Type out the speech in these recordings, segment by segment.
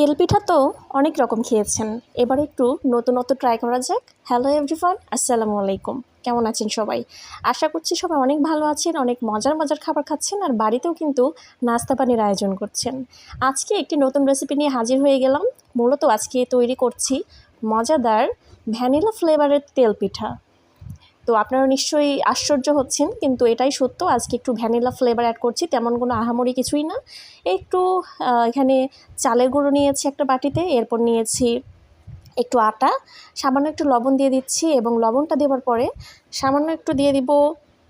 তেল পিঠা তো অনেক রকম খেয়েছেন। এবার একটু নতুনত্ব ট্রাই করা যাক। হ্যালো এভরিওয়ান আসসালামু আলাইকুম। কেমন আছেন সবাই? আশা করছি সবাই অনেক ভালো আছেন, অনেক মজার মজার খাবার খাচ্ছেন আর বাড়িতেও কিন্তু নাস্তা পানির আয়োজন করছেন। আজকে একটি নতুন রেসিপি নিয়ে হাজির হয়ে গেলাম। মূলত আজকে তৈরি করছি মজাদার ভ্যানিলা ফ্লেভারের তেল পিঠা তো আপনারা নিশ্চয়ই আশ্চর্য হচ্ছেন, কিন্তু এটাই সত্য, আজকে একটু ভ্যানিলা ফ্লেভার অ্যাড করছি, তেমন কোনো আহামরি কিছুই না। একটু এখানে চালের গুঁড়ো নিয়েছি একটা বাটিতে, এরপর নিয়েছি একটু আটা, সামান্য একটু লবণ দিয়ে দিচ্ছি এবং লবণটা দেওয়ার পরে সামান্য একটু দিয়ে দিব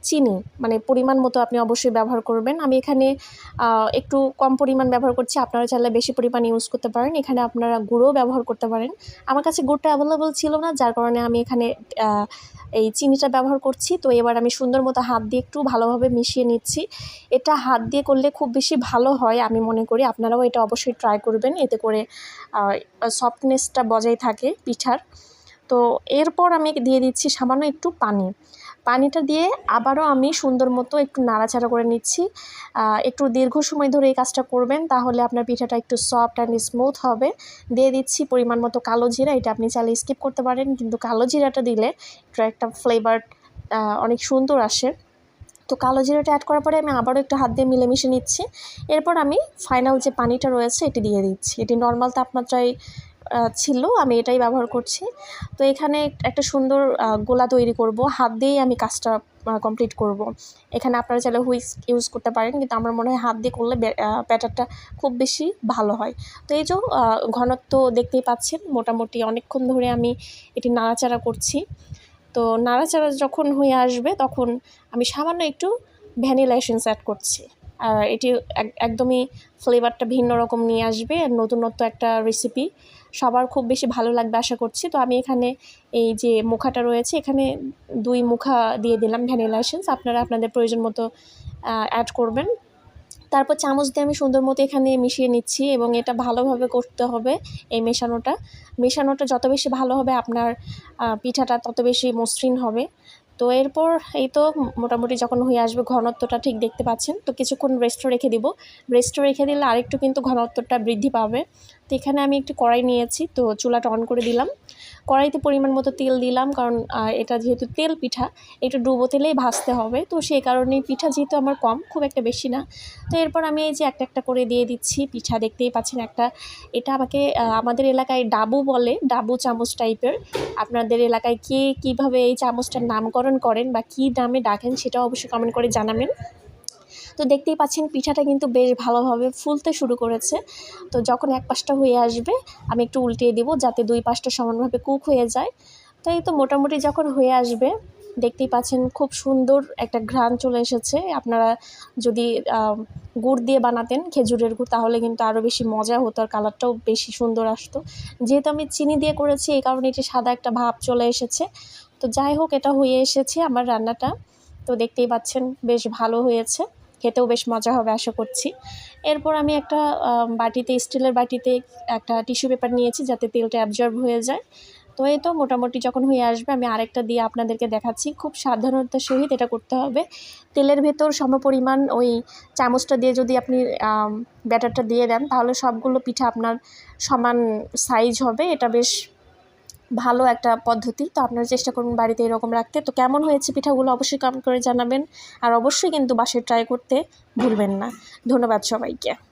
চিনি মানে পরিমাণ মতো আপনি অবশ্যই ব্যবহার করবেন। আমি এখানে একটু কম পরিমাণ ব্যবহার করছি, আপনারা চাইলে বেশি পরিমাণ ইউজ করতে পারেন। এখানে আপনারা গুঁড়ো ব্যবহার করতে পারেন। আমার কাছে গুড়টা অ্যাভেলেবল ছিল না, যার কারণে আমি এখানে এই চিনিটা ব্যবহার করছি। তো এবার আমি সুন্দর মতো হাত দিয়ে একটু ভালোভাবে মিশিয়ে নিচ্ছি। এটা হাত দিয়ে করলে খুব বেশি ভালো হয়, আমি মনে করি। আপনারাও এটা অবশ্যই ট্রাই করবেন। এতে করে সফটনেসটা বজায় থাকে পিঠার। তো এরপর আমি দিয়ে দিচ্ছি সামান্য একটু পানি। পানিটা দিয়ে আবারও আমি সুন্দর মতো একটু নাড়াচাড়া করে নিচ্ছি। একটু দীর্ঘ সময় ধরে এই কাজটা করবেন, তাহলে আপনার পিঠাটা একটু সফট অ্যান্ড স্মুথ হবে। দিয়ে দিচ্ছি পরিমাণ মতো কালো জিরা, এটা আপনি চাইলে স্কিপ করতে পারেন, কিন্তু কালো জিরাটা দিলে একটু একটা ফ্লেভার অনেক সুন্দর আসে। তো কালো জিরাটা অ্যাড করার পরে আমি আবারও একটু হাত দিয়ে মিলেমিশে নিচ্ছি। এরপর আমি ফাইনাল যে পানিটা রয়েছে, এটি দিয়ে দিচ্ছি। এটি নর্মাল তাপমাত্রায় ছিল, আমি এটাই ব্যবহার করছি। তো এখানে একটা সুন্দর গোলা তৈরি করব। হাত দিয়েই আমি কাজটা কমপ্লিট করব। এখানে আপনারা চাইলে হুইক্স ইউজ করতে পারেন, কিন্তু আমার মনে হয় হাত দিয়ে করলে ব্যাটারটা খুব বেশি ভালো হয়। তো এই যে ঘনত্ব দেখতেই পাচ্ছেন, মোটামুটি অনেকক্ষণ ধরে আমি এটি নাড়াচাড়া করছি। তো নাড়াচাড়া যখন হয়ে আসবে, তখন আমি সামান্য একটু ভ্যানিলা এসেন্স অ্যাড করছি। আর এটি এক- একদমই ফ্লেভারটা ভিন্ন রকম নিয়ে আসবে, নতুনত্ব একটা রেসিপি সবার খুব বেশি ভালো লাগবে আশা করছি। তো আমি এখানে এই যে মুখাটা রয়েছে, এখানে দুই মুখা দিয়ে দিলাম ভ্যানিলা এসেন্স আপনারা আপনাদের প্রয়োজন মতো অ্যাড করবেন। তারপর চামচ দিয়ে আমি সুন্দর মতো এখানে মিশিয়ে নিচ্ছি এবং এটা ভালোভাবে করতে হবে এই মেশানোটা। মেশানোটা যত বেশি ভালো হবে, আপনার পিঠাটা তত বেশি মসৃণ হবে। তো এরপর এই তো মোটামুটি যখন হয়ে আসবে ঘনত্বটা ঠিক দেখতে পাচ্ছেন, তো কিছুক্ষণ রেস্ট রেখে দিব। রেস্ট রেখে দিলে আরেকটু কিন্তু ঘনত্বটা বৃদ্ধি পাবে। তো এখানে আমি একটু কড়াই নিয়েছি, তো চুলাটা অন করে দিলাম। কড়াইতে পরিমাণ মতো তেল দিলাম, কারণ এটা যেহেতু তেল পিঠা একটু ডুবো তেলেই ভাজতে হবে। তো সেই কারণেই পিঠা যেহেতু আমার কম, খুব একটা বেশি না। তো এরপর আমি এই যে একটা একটা করে দিয়ে দিচ্ছি পিঠা, দেখতেই পাচ্ছেন একটা, এটা আমাকে আমাদের এলাকায় ডাবু বলে, ডাবু চামচ টাইপের। আপনাদের এলাকায় কে কীভাবে এই চামচটার নামকরণ করেন বা কী নামে ডাকেন সেটাও অবশ্যই কমেন্ট করে জানাবেন। তো দেখতেই পাচ্ছেন পিঠাটা কিন্তু বেশ ভালোভাবে ফুলতে শুরু করেছে। তো যখন এক পাশটা হয়ে আসবে, আমি একটু উল্টিয়ে দিব যাতে দুই পাশটা সমানভাবে কুক হয়ে যায়। তো এই তো মোটামুটি যখন হয়ে আসবে, দেখতেই পাচ্ছেন খুব সুন্দর একটা ঘ্রাণ চলে এসেছে। আপনারা যদি গুড় দিয়ে বানাতেন খেজুরের গুড়, তাহলে কিন্তু আরও বেশি মজা হতো আর কালারটাও বেশি সুন্দর আসতো। যেহেতু আমি চিনি দিয়ে করেছি, এই কারণে এটি সাদা একটা ভাব চলে এসেছে। তো যাই হোক, এটা হয়ে এসেছে আমার রান্নাটা। তো দেখতেই পাচ্ছেন বেশ ভালো হয়েছে। খেতেও বেশ মজা হবে, আশা করছি। এরপর আমি একটা বাটিতে, স্টিলের বাটিতে একটা টিস্যু পেপার নিয়েছি যাতে তেলটা অ্যাবজর্ব হয়ে যায়। তো এই তো মোটামুটি যখন হয়ে আসবে, আমি আরেকটা দিয়ে আপনাদেরকে দেখাচ্ছি। খুব সাধারণতার সহিত এটা করতে হবে। তেলের ভেতর সমপরিমাণ ওই চামচটা দিয়ে যদি আপনি ব্যাটারটা দিয়ে দেন, তাহলে সবগুলো পিঠা আপনার সমান সাইজ হবে। এটা বেশ ভালো একটা পদ্ধতি। তো আপনারা চেষ্টা করুন বাড়িতে এরকম রাখতে। তো কেমন হয়েছে পিঠাগুলো অবশ্যই কমেন্ট করে জানাবেন। আর অবশ্যই কিন্তু বাসায় ট্রাই করতে ভুলবেন না। ধন্যবাদ সবাইকে।